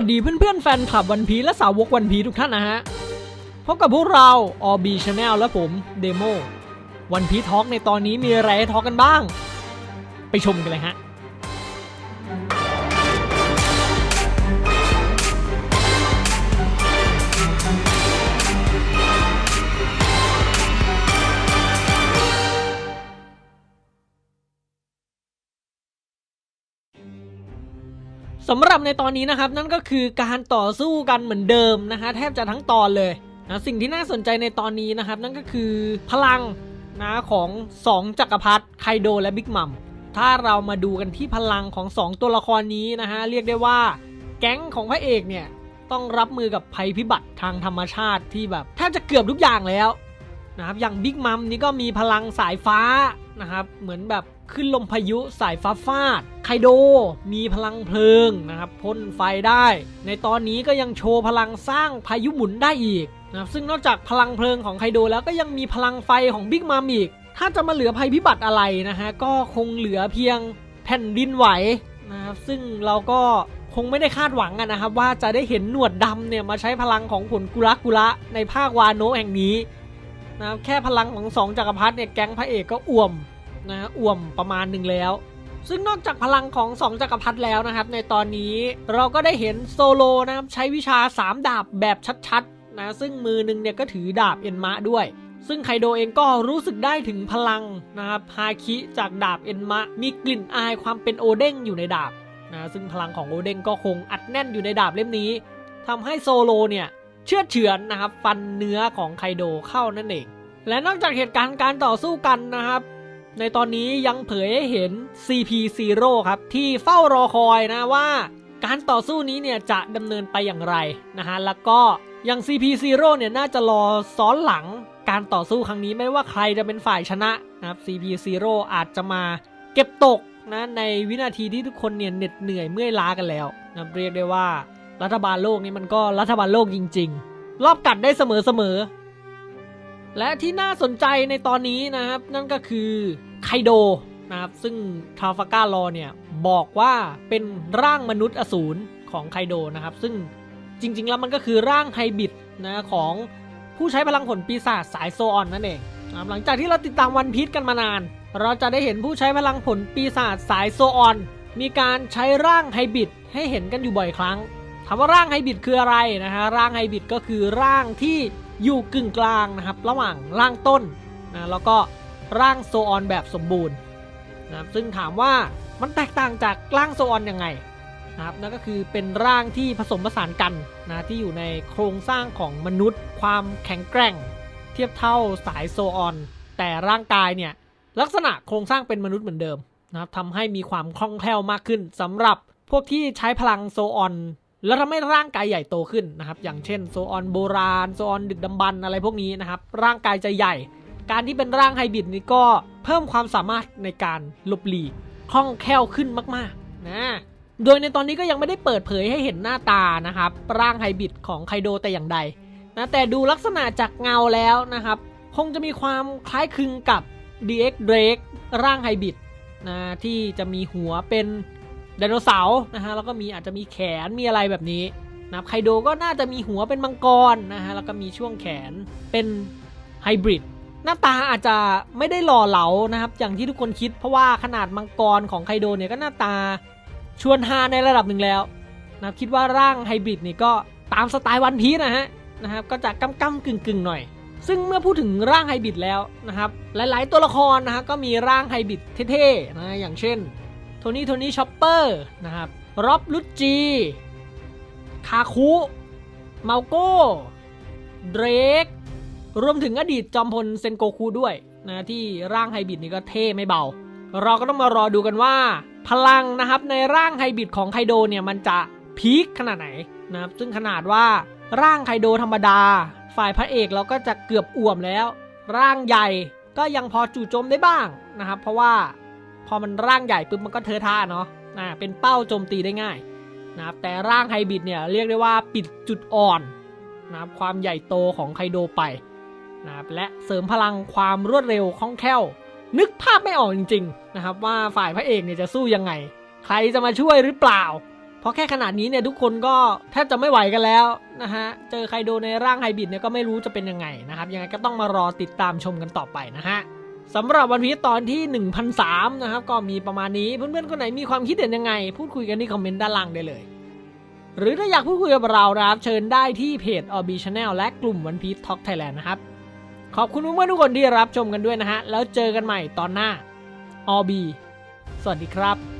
วัสดีเพื่อนๆแฟนคลับวันพีและสาวกวันพีทุกท่านนะฮะ พบกับพวกเรา OB Channel และผมเดโมวันพีทอล์กในตอนนี้มีอะไรให้ทอล์กกันบ้าง ไปชมกันเลยฮะ สำหรับในตอนนี้นะครับนั่นก็คือการต่อสู้กันเหมือนเดิมนะฮะแทบจะทั้งตอนเลยนะสิ่งที่น่าสนใจในตอนนี้นะครับ นั่นก็คือพลังนะของ 2 จักรพรรดิไคโดและบิ๊กมัมถ้าเรามาดูกันที่พลังของ 2 ตัวละครนี้นะฮะเรียกได้ว่าแก๊งของพระเอกเนี่ยต้องรับมือกับภัยพิบัติทางธรรมชาติที่แบบแทบจะเกือบทุกอย่างแล้ว นะครับอย่างบิ๊กมัมนี่ก็มีพลังสายฟ้านะครับเหมือนแบบขึ้นลมพายุสายฟ้าฟาด ไคโดมีพลังเพลิงนะครับพ่นไฟได้ ในตอนนี้ก็ยังโชว์พลังสร้างพายุหมุนได้อีกนะครับซึ่งนอกจากพลังเพลิงของไคโดแล้วก็ยังมีพลังไฟของบิ๊กมัมอีก ถ้าจะมาเหลือภัยพิบัติอะไรนะฮะก็คงเหลือเพียงแผ่นดินไหวนะครับซึ่งเราก็คงไม่ได้คาดหวังนะครับว่าจะได้เห็นหนวดดำเนี่ยมาใช้พลังของผลกุระกุระในภาควาโนะแห่งนี้ นะครับแค่พลังของสองจักรพรรดิเนี่ยแก๊งพระเอกก็อ่วมนะอ่วมประมาณหนึ่งแล้ว ซึ่งนอกจากพลังของสองจักรพรรดิแล้วนะครับ ในตอนนี้เราก็ได้เห็นโซโลนะครับใช้วิชา 3 ดาบแบบชัดๆนะซึ่งมือหนึงเนี่ยก็ถือดาบเอ็นมะด้วยซึ่งไคโดเองก็รู้สึกได้ถึงพลังนะครับฮาคิจากดาบเอ็นมะ มีกลิ่นอายความเป็นโอเด้งอยู่ในดาบนะซึ่งพลังของโอเด้งก็คงอัดแน่นอยู่ในดาบเล่มนี้ทำให้โซโลเนี่ย เชื่อเฉือนนะครับฟันเนื้อของไคโดเข้านั่นเอง และนอกจากเหตุการณ์การต่อสู้กันนะครับ ในตอนนี้ยังเผยให้เห็น CP0 ครับที่เฝ้ารอคอยนะว่า การต่อสู้นี้เนี่ยจะดำเนินไปอย่างไรนะฮะแล้วก็อย่าง CP0 เนี่ยน่าจะรอซ้อนหลังการต่อสู้ครั้งนี้ไม่ว่าใครจะเป็นฝ่ายชนะนะครับ CP0 อาจจะมาเก็บตกนะในวินาทีที่ทุกคนเนี่ยเหน็ดเหนื่อยเมื่อยล้ากันแล้วนะเรียกได้ว่า รัฐบาลโลกนี้มันก็รัฐบาลโลกจริง ๆ รอบกัดได้เสมอๆ และที่น่าสนใจในตอนนี้นะครับ นั่นก็คือไคโดนะครับ ซึ่งทาฟาการอเนี่ยบอกว่าเป็นร่างมนุษย์อสูรของไคโดนะครับ ซึ่งจริงๆ แล้วมันก็คือร่างไฮบิดนะของผู้ใช้พลังผลปีศาจสายโซออนนั่นเองนะหลังจากที่เราติดตามวันพีชกันมานาน เราจะได้เห็นผู้ใช้พลังผลปีศาจสายโซออน มีการใช้ร่างไฮบิดให้เห็นกันอยู่บ่อยครั้ง ถามว่าร่างไฮบริดคืออะไรนะฮะร่างไฮบริดก็คือร่างที่อยู่กึ่งกลางนะครับระหว่างร่างต้นนะแล้วก็ร่างโซออนแบบสมบูรณ์นะครับซึ่งถามว่ามันแตกต่างจากร่างโซออนยังไงนะครับนั่นก็คือเป็นร่างที่ผสมผสานกันนะที่อยู่ในโครงสร้างของมนุษย์ ความแข็งแกร่ง เทียบเท่าสายโซออน แต่ร่างกายเนี่ยลักษณะโครงสร้างเป็นมนุษย์เหมือนเดิมนะครับทำให้มีความคล่องแคล่วมากขึ้นสำหรับพวกที่ใช้พลังโซออน แล้วทำให้ร่างกายใหญ่โตขึ้นนะครับ อย่างเช่นโซออนโบราณ โซออนดึกดำบรรอะไรพวกนี้นะครับ ร่างกายจะใหญ่ การที่เป็นร่างไฮบริดนี้ก็เพิ่มความสามารถในการหลบหลีกคล่องแคล่วขึ้นมากๆนะโดยในตอนนี้ก็ยังไม่ได้เปิดเผยให้เห็นหน้าตานะครับ ร่างไฮบริดของไคโดแต่อย่างใดนะแต่ดูลักษณะจากเงาแล้วนะครับ คงจะมีความคล้ายคลึงกับ DX Drake ร่างไฮบริดนะที่จะมีหัวเป็น ไดโนเสาร์นะฮะแล้วก็มีอาจจะมีแขนมีอะไรแบบนี้นะครับไคโดก็น่าจะมีหัวเป็นมังกรนะฮะแล้วก็มีช่วงแขนเป็นไฮบริดหน้าตาอาจจะไม่ได้หล่อเหลานะครับ อย่างที่ทุกคนคิดเพราะว่าขนาดมังกรของไคโดเนี่ยก็หน้าตาชวนฮาในระดับหนึ่งแล้วนะครับคิดว่าร่างไฮบริดนี่ก็ตามสไตล์วันพีนะฮะนะครับก็จะก้ำก้ำกึ่งกึ่งหน่อย ซึ่งเมื่อพูดถึงร่างไฮบริดแล้วนะครับ หลายๆ ตัวละครนะฮะก็มีร่างไฮบริดเท่ๆนะอย่างเช่น โทนี่โทนี่ชอปเปอร์นะครับร็อบลุจี คาคุเมาโก้เดรกรวมถึงอดีตจอมพลเซนโกคูด้วยนะที่ร่างไฮบิดนี่ก็เท่ไม่เบา เราก็ต้องมารอดูกันว่า พลังนะครับในร่างไฮบิดของไคโดเนี่ยมันจะพีคขนาดไหนนะครับซึ่งขนาดว่าร่างไคโดธรรมดา ฝ่ายพระเอกเราก็จะเกือบอ่วมแล้ว ร่างใหญ่ก็ยังพอจู่โจมได้บ้างนะครับเพราะว่า พอมันร่างใหญ่ปุ๊บมันก็เทอท่าเนาะอ่าเป็นเป้าโจมตีได้ง่ายนะครับแต่ร่างไฮบริดเนี่ยเรียกได้ว่าปิดจุดอ่อนนะครับความใหญ่โตของไคโดไปนะครับและเสริมพลังความรวดเร็วคล่องแคล่ว นึกภาพไม่ออกจริงๆนะครับว่าฝ่ายพระเอกเนี่ยจะสู้ยังไง ใครจะมาช่วยหรือเปล่า เพราะแค่ขนาดนี้เนี่ยทุกคนก็แทบจะไม่ไหวกันแล้วนะฮะเจอไคโดในร่างไฮบริดเนี่ยก็ไม่รู้จะเป็นยังไงนะครับยังไงก็ต้องมารอติดตามชมกันต่อไปนะฮะ สำหรับวันพีชตอนที่ 1003 นะครับ ก็มีประมาณนี้เพื่อนๆคนไหนมีความคิดเห็นยังไง พูดคุยกันที่คอมเมนต์ด้านล่างได้เลย หรือถ้าอยากพูดคุยกับเรานะครับ เชิญได้ที่เพจ o b Channel และกลุ่มวันพีท Talk Thailand นะครับ ขอบคุณเพื่อนๆทุกคนที่รับชมกันด้วยนะฮะแล้วเจอกันใหม่ตอนหน้าอ b สวัสดีครับ